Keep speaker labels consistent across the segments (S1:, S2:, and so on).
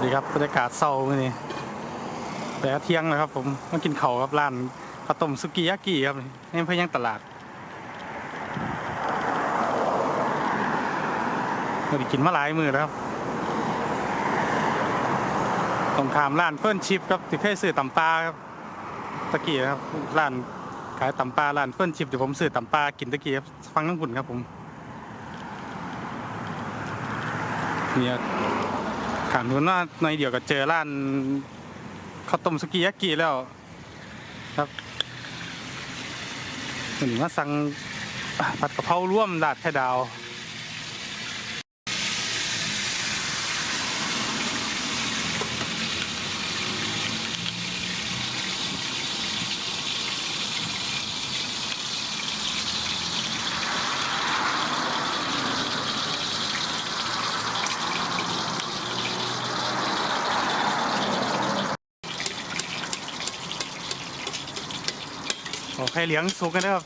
S1: วัสดีครับบรรยากาศเศร้ามื้อนี้แต่เที่ยงแล้วครับ ผมมากินเข้าครับร้านข้าวต้มสุกิยากิครับในพยังตลาดไม่ได้กินมาหลายมือแล้วครับตรงขามร้านเพิ่นชิปครับที่เคยซื้อตำปลาครับตะกี้ครับร้านขายตำปลาร้านเพิ่นชิปเดี๋ยวผมซื้อตำปลากินตะกี้ครับฟังทั้งบุญครับผมเนี่ย ขามนู้นว่าในเดียวก็เจอร้านข้าวต้มสกียากิแล้ว ครับวันนี้มาสั่งผัดกะเพราร่วมดาดไข่ดาว โอไข่เหลี้ยงสุกกันนะครับ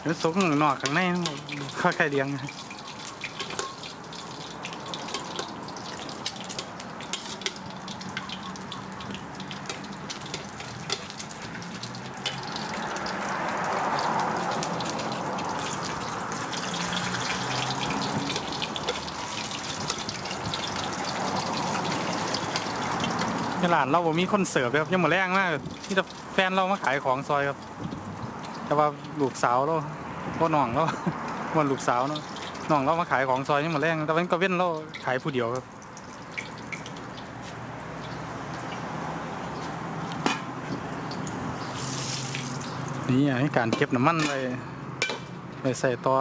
S1: เดี๋ยวสุกข้างนอกข้างในค่อยๆเลี้ยงนะ ที่ร้านเราบ่มีคนเสิร์ฟเลยครับยังมาแรงมากที่แต่แฟนเรามาขายของซอยครับ แต่ว่าลูกสาวเราก็น้องเราวันลูกสาวเนาะน้องเรามาขายของซอยนี่มาแรงแต่วันก็เว้นเราขายผู้เดียวครับนี่อะให้การเก็บน้ำมันไปไปใส่ต่อ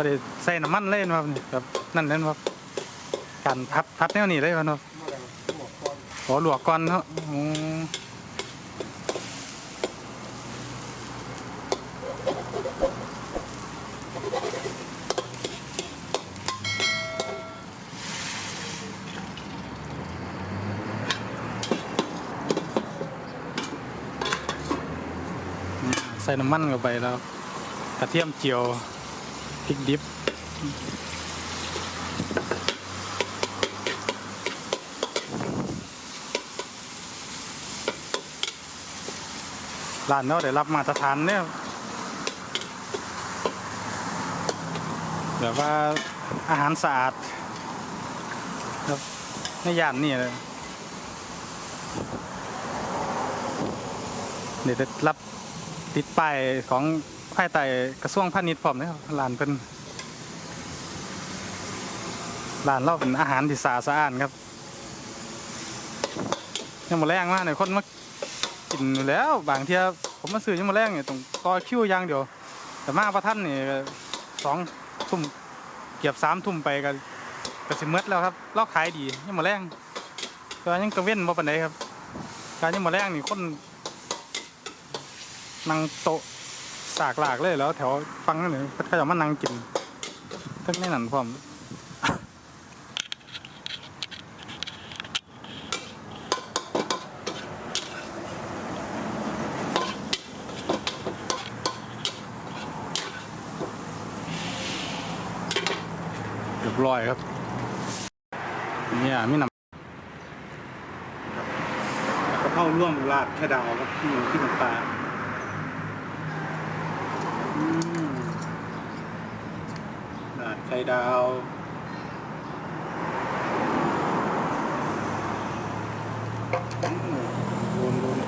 S1: ไ่ได้ใส่น้ำมันเล่นครับนี่ครับนั่นเล่นครับการพัดพัดแนวนี้เลยครับขอหลวกก่อนเนาะอืมใส่น้ำมันเข้าไปแล้วกระเทียมเจียว พริกดิบร้านเราได้รับมาตรฐานเนี่ยแบบว่าอาหารสะอาดครับในย่านนี่เลยเดี๋ยวได้รับติดป้ายของายใต้กระทรวงพาณิชย์พร้อมนะครับร้านเป็นร้านเราเป็นอาหารที่สะอาดสะอานครับยังมาแรงมากเลยคนมากินอยู่แล้ว บางเทียผมมาซื้อยังมาแรงเนี่ยต้องต่อคิวอย่างเดียว แต่มาประทันนี่สองทุ่มเกือบสามทุ่มไปก็ก็สิเมดแล้วครับเราขายดียังมาแรงก็ยังกระเว้นบ่ปานใดครับการยังมาแรงนี่คนนั่งโต๊ะ สากหลากเลยแล้ว แถวฟังนั่นเลยเขาจะมานั่งกินทั้งในนั้นพร้อมเรียบร้อยครับ เนี่ยมีน้ำกระเพราร่วมราดแค่ดาวครับที่อยู่ที่น้ำปลา อืมราด ไข่ดาวดนโดน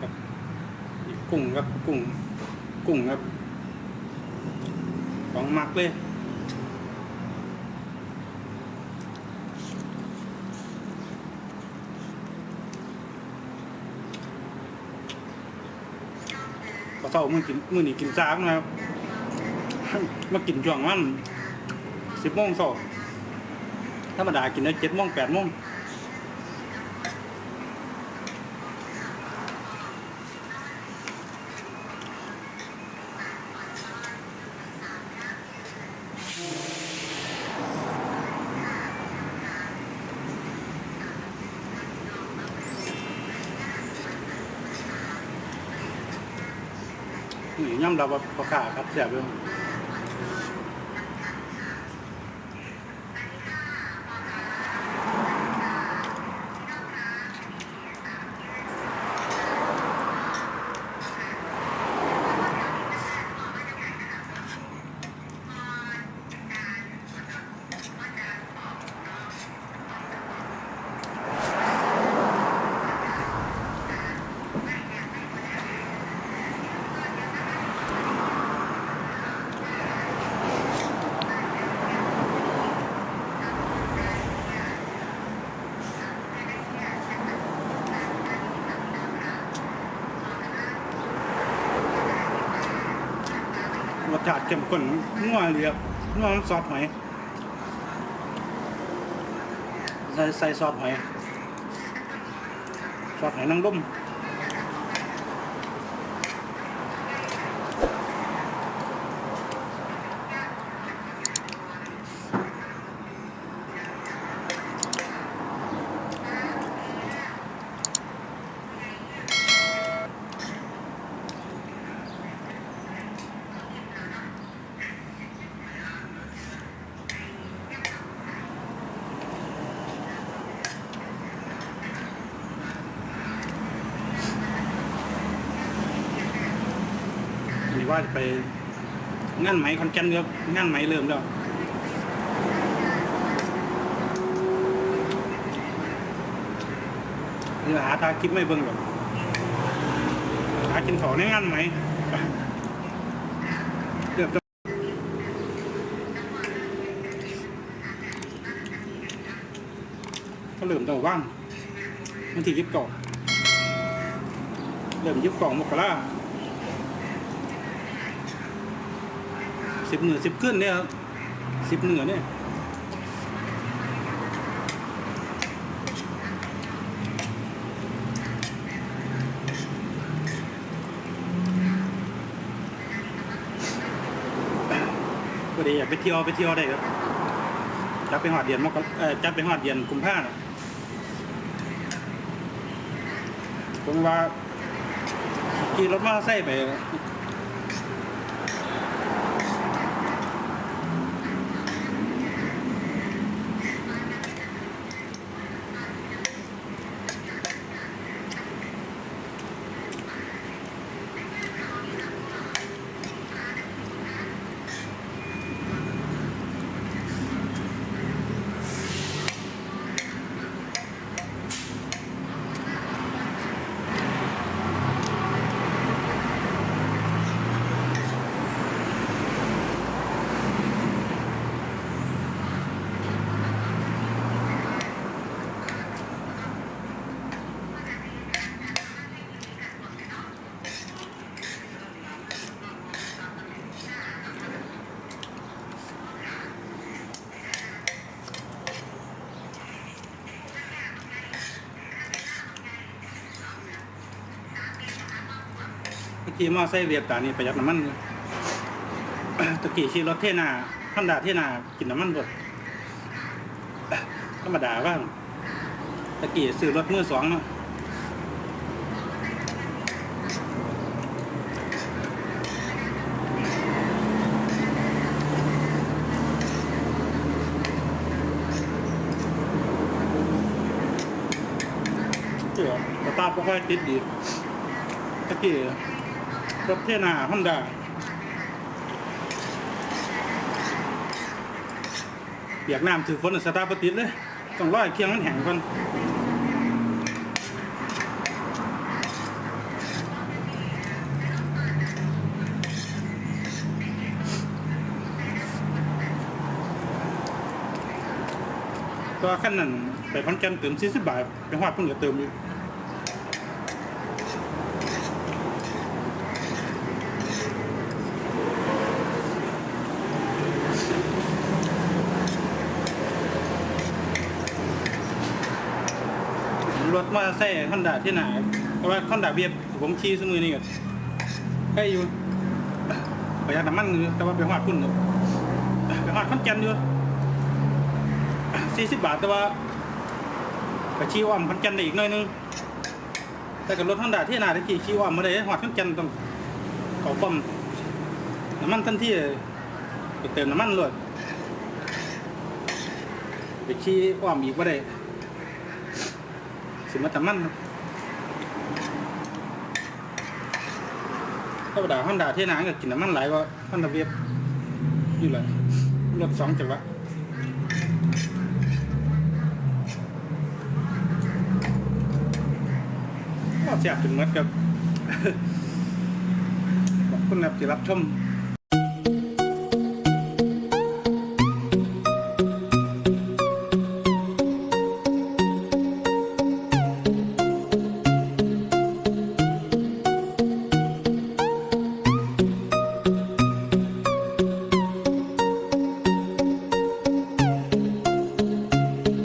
S1: ครับอีกกุ้งครับกุ้งกุ้งครับของมักเลย พอเช้ามือกินมือนี้กินจ้ามนะครับมากินช่วงมันสิบโมงเช้าธรรมดากินได้เจ็ดโมงแปดโมง นี่ย่ำเราว่าปลาขาครับแซ่บเลย ชาติเข้มข้นนัวเรียบนัวซอสหอยใส่ใส่ซอสหอยซอสหอยนางรม ว่าจะไปงานไหมคอนแกนครับงานไหมเริ่มแล้วนี่หาทาคลิปไม่เบิ่งหรอกหากินของในงานไหมเกือบจะก็เริ่มแต่ว่างมันที่ยิบกล่องเริ่มยิบกล่องมกรา สิบเหนือสิบขึ้นเนี่ยครับสิบเหนือเนี่ยก็ดีอยากไปเที่ยวไปเที่ยวได้ครับจับไปหอดเดียนมกเอ่อจับไปหอดเดียนกุมภาพันธ์ผมว่าขี่รถมอเตอร์ไซค์ไป เมื่อกี้มอไซค์เรียบตานี่ประหยัดน้ำมันตะกี้ขี่รถเทนาพันดาเทนากินน้ำมันบดธรรมดาว่างตะกี้ซื้อรถมือสองเนาะเดี๋ยวสตาร์ทบ่ค่อยติดดีตะกี้ รถเทนาพันดาเปียกน้ำถือฝนสตาร์ทบ่ติดเลย ต้องร้อให้เครื่องมันแห้งก่อนตัวขั้นนั้นไปคอนแกนเติม40บาทไปฮอดเพิ่นก็เติมอยู่ รถมอเตอร์ไซค์ฮอนด้าที่หนาเพราะว่าฮอนด้าเบียบผมขี่สมือนี่ก็ให้อยู่ประหยัดน้ำมันอยู่แต่ว่าไปหอดพุ่นเนอะไปหอดขอนแกนอยู่สี่สิบบาทแต่ว่าไปขี่อ้อมขอนแก่นได้อีกหน่อยนึงแต่กับรถฮอนด้าที่หนาที่ขี่ขี่อ้อมมาได้หอดขอนแกนต้องเขาปั๊มน้ำมันทันทีไปเติมน้ำมันเลยไปขี่อ้อมอีกว่าได้ สิมาตำมันครับธรรมดาฮอนด้าที่นาก็กินน้ำมันหลายกว่าฮอนดาเวียบอยู่เลยรถสองจังหวะก็เสียบถึงหมัดกับขอบคุณครับที่รับชม